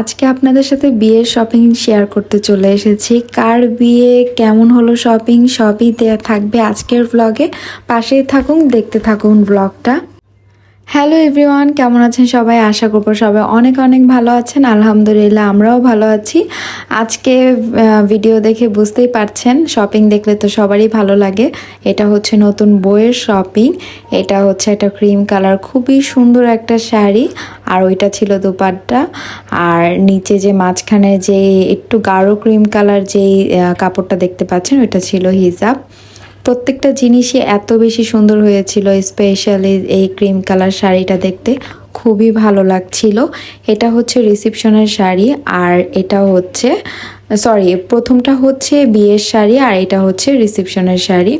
আজকে আপনাদের সাথে বিয়ের শপিং শেয়ার করতে চলে এসেছি। কার বিয়ে, কেমন হলো শপিং সবই থাকবে আজকের ব্লগে পাশেই থাকুন, দেখতে থাকুন ব্লগটা হ্যালো এভরিওয়ান, কেমন আছেন সবাই? আশা করব সবাই অনেক অনেক ভালো আছেন। আলহামদুলিল্লাহ আমরাও ভালো আছি। আজকে ভিডিও দেখে বুঝতেই পারছেন শপিং দেখলে তো সবারই ভালো লাগে। এটা হচ্ছে নতুন বইয়ের শপিং এটা হচ্ছে একটা ক্রিম কালার খুবই সুন্দর একটা শাড়ি। আর ওইটা ছিল দুপাট্টা। আর নিচে যে মাঝখানে যে একটু গাঢ় ক্রিম কালার যেই কাপড়টা দেখতে পাচ্ছেন, ওইটা ছিল হিজাব। প্রত্যেকটা জিনিসই এত বেশি সুন্দর হয়েছিল স্পেশালি এই ক্রিম কালার শাড়িটা দেখতে। খুবই ভালো লাগছিল। এটা হচ্ছে রিসেপশনের শাড়ি আর এটা হচ্ছে সরি প্রথমটা হচ্ছে বিয়ের শাড়ি আর এটা হচ্ছে রিসেপশনের শাড়ি।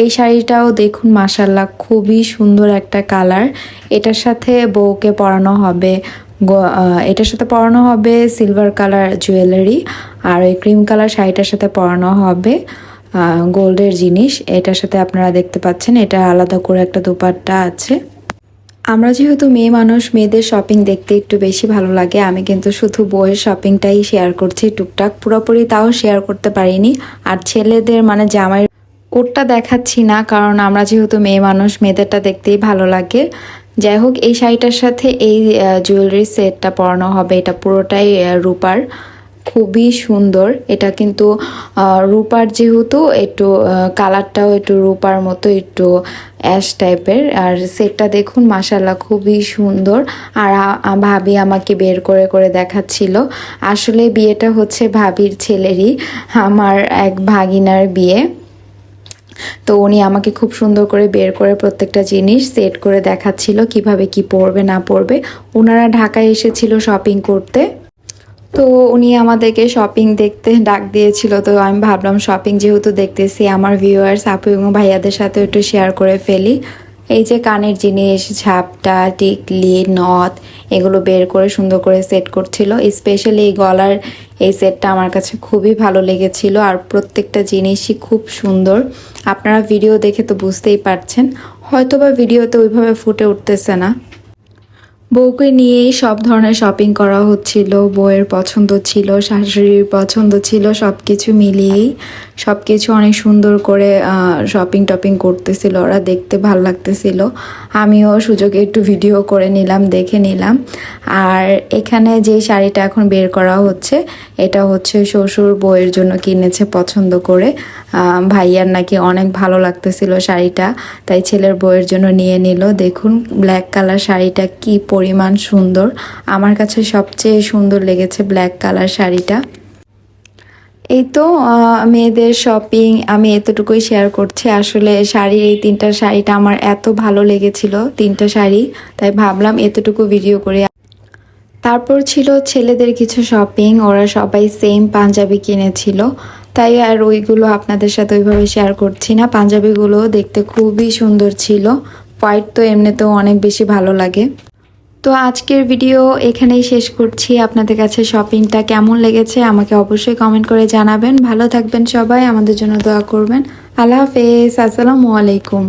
এই শাড়িটাও দেখুন মাসাল্লাহ খুবই সুন্দর একটা কালার এটার সাথে বউকে পরানো হবে এটার সাথে পরানো হবে সিলভার কালার জুয়েলারি আর ওই ক্রিম কালার শাড়িটার সাথে পরানো হবে। গোল্ডের জিনিস। এটার সাথে আপনারা দেখতে পাচ্ছেন, এটা আলাদা করে একটা দুপাট্টা আছে। আমরা যেহেতু মেয়ে মানুষ, মেয়েদের শপিং দেখতে একটু বেশি ভালো লাগে। আমি কিন্তু শুধু বইয়ের শপিংটাই শেয়ার করছি টুকটাক। পুরোপুরি তাও শেয়ার করতে পারিনি। আর ছেলেদের মানে জামাই ওরটা দেখাচ্ছি না, কারণ আমরা যেহেতু মেয়ে মানুষ, মেয়েদেরটা দেখতেই ভালো লাগে। যাই হোক, এই শাড়িটার সাথে এই জুয়েলারি সেটটা পরানো হবে। এটা পুরোটাই রূপার। খুবই সুন্দর। এটা কিন্তু রূপার যেহেতু, একটু কালারটাও একটু রূপার মতো, একটু অ্যাশ টাইপের। আর সেটটা দেখুন মাসাল্লাহ খুবই সুন্দর। আর ভাবি আমাকে বের করে করে দেখাচ্ছিল। আসলে বিয়েটা হচ্ছে ভাবির ছেলেরই, আমার এক ভাগিনার বিয়ে। তো উনি আমাকে খুব সুন্দর করে বের করে প্রত্যেকটা জিনিস সেট করে দেখাচ্ছিল, কীভাবে কি পরবে, না পরবে। ওনারা ঢাকায় এসেছিল শপিং করতে। তো উনি আমাদেরকে শপিং দেখতে ডাক দিয়েছিল, তো আমি ভাবলাম শপিং যেহেতু দেখতেছি আমার ভিউয়ার্স আপু এবং ভাইয়াদের সাথে একটু শেয়ার করে ফেলি। এই যে কানের জিনিস, ঝাপটা, টিকলি, নথ, এগুলো বের করে সুন্দর করে সেট করছিল। স্পেশালি এই গলার এই সেটটা আমার কাছে খুবই ভালো লেগেছিল আর প্রত্যেকটা জিনিসই খুব সুন্দর। আপনারা ভিডিও দেখে তো বুঝতেই পারছেন, হয়তোবা ভিডিওতে ওইভাবে ফুটে উঠতেছে না। বউকে নিয়েই সব ধরনের শপিং করা হচ্ছিল, বউয়ের পছন্দ ছিল, শাশুড়ির পছন্দ ছিল সব কিছু মিলিয়েই সব কিছু অনেক সুন্দর করে শপিং টপিং করতেছিল, ওরা দেখতে ভালো লাগতেছিল। আমিও সুযোগে একটু ভিডিও করে নিলাম, দেখে নিলাম। আর এখানে যে শাড়িটা এখন বের করা হচ্ছে, এটা হচ্ছে শ্বশুর বউয়ের জন্য কিনেছে পছন্দ করে। ভাইয়ার নাকি অনেক ভালো লাগতেছিল শাড়িটা, তাই ছেলের বউয়ের জন্য নিয়ে নিল। দেখুন ব্ল্যাক কালার শাড়িটা কি পরিমাণ সুন্দর। আমার কাছে সবচেয়ে সুন্দর লেগেছে ব্ল্যাক কালার শাড়িটা। এই তো মেয়েদের শপিং আমি এতটুকুই শেয়ার করছি। আসলে শাড়ির এই তিনটা শাড়িটা আমার এত ভালো লেগেছিল, তিনটা শাড়ি। তাই ভাবলাম এতটুকু ভিডিও করে তারপর ছিল ছেলেদের কিছু শপিং ওরা সবাই সেম পাঞ্জাবি কিনেছিল। তাই আর ওইগুলো আপনাদের সাথে ওইভাবে শেয়ার করছি না। পাঞ্জাবিগুলো দেখতে খুবই সুন্দর ছিল। হোয়াইট তো এমনিতেও অনেক বেশি ভালো লাগে। তো আজকের ভিডিও এখানেই শেষ করছি। আপনাদের কাছে শপিংটা কেমন লেগেছে আমাকে অবশ্যই কমেন্ট করে জানাবেন। ভালো থাকবেন সবাই, আমাদের জন্য দোয়া করবেন। আল্লাহ হাফেজ, আসসালামু আলাইকুম।